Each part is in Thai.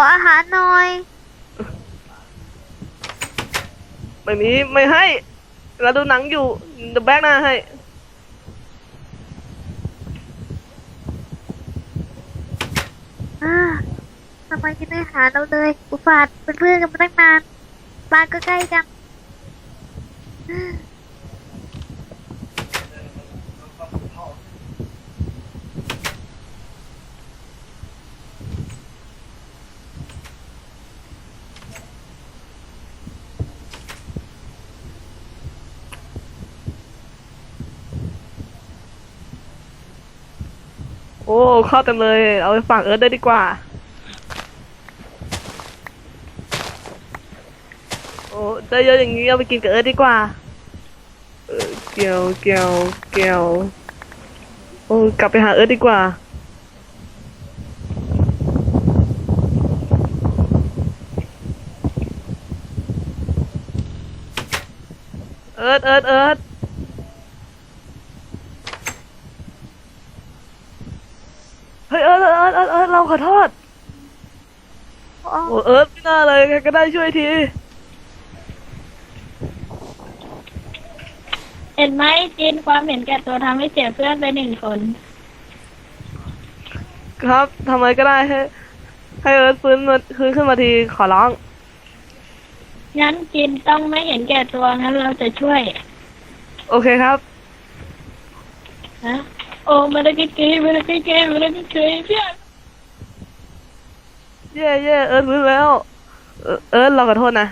ออาหารหน่อย ไม่มีไม่ให้ เราดูหนังอยู่เดี๋ยวแบกหน้าให้อ่าทำไมยังไม่หาเราเลย อุฟาดเป็นเพื่อนกันมาตั้งนาน บ้านก็ใกล้จัง โอ้เข้าเต็มเลย เอาไปฝากเอิร์ธได้ดีกว่า โอ้ได้เยอะอย่างนี้เอาไปกินกับเอิร์ธดีกว่า เออเกี่ยวเกี่ยวเกี่ยวโอ้กลับไปหาเอิร์ธดีกว่าเอิร์ธเอิร์ธเอิร์ธ เฮ้ยเอิร์ธเอิร์ธเอิร์ธเอิร์ธเราขอโทษอ๋อโอ้เอิร์ธไม่น่าเลยใครก็ได้ช่วยที เห็นไหมจีนความเห็นแก่ตัวทำให้เสียเพื่อนไปหนึ่งคน ครับทำไมก็ได้ให้ให้เอิร์ธฟื้นมาคืนขึ้นมาทีขอร้อง งั้นจีนต้องไม่เห็นแก่ตัวงั้นเราจะช่วยโอเคครับ นะ โอ้มาได้กี่กี่มาได้กี่กี่มาได้กี่กี่เพื่อนเย่เย่เอิร์ธฟื้นแล้ว เอิร์ธเอิร์ธเราขอโทษนะ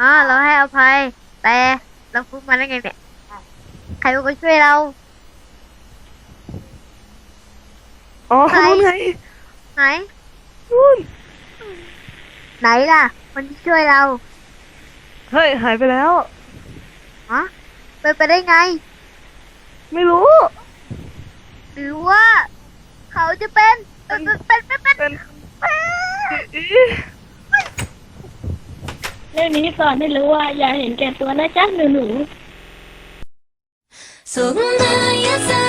อ่าเราให้อภัย แต่เราพูดมาได้ไงเนี่ย ใครเป็นคนช่วยเรา อ๋อใครเขารู้ไงไหน นู่นไหนล่ะมันที่ช่วยเราเฮ้ยหายไปแล้ว ฮะเป็นไปได้ไง ไม่รู้ หรือว่า เขาจะเป็นเป็นเป็นเป็นเป็น เป็น เป็น อี เรื่องนี้สอนให้รู้ว่าอย่าเห็นแก่ตัวนะจ๊ะหนูหนู そんな優しい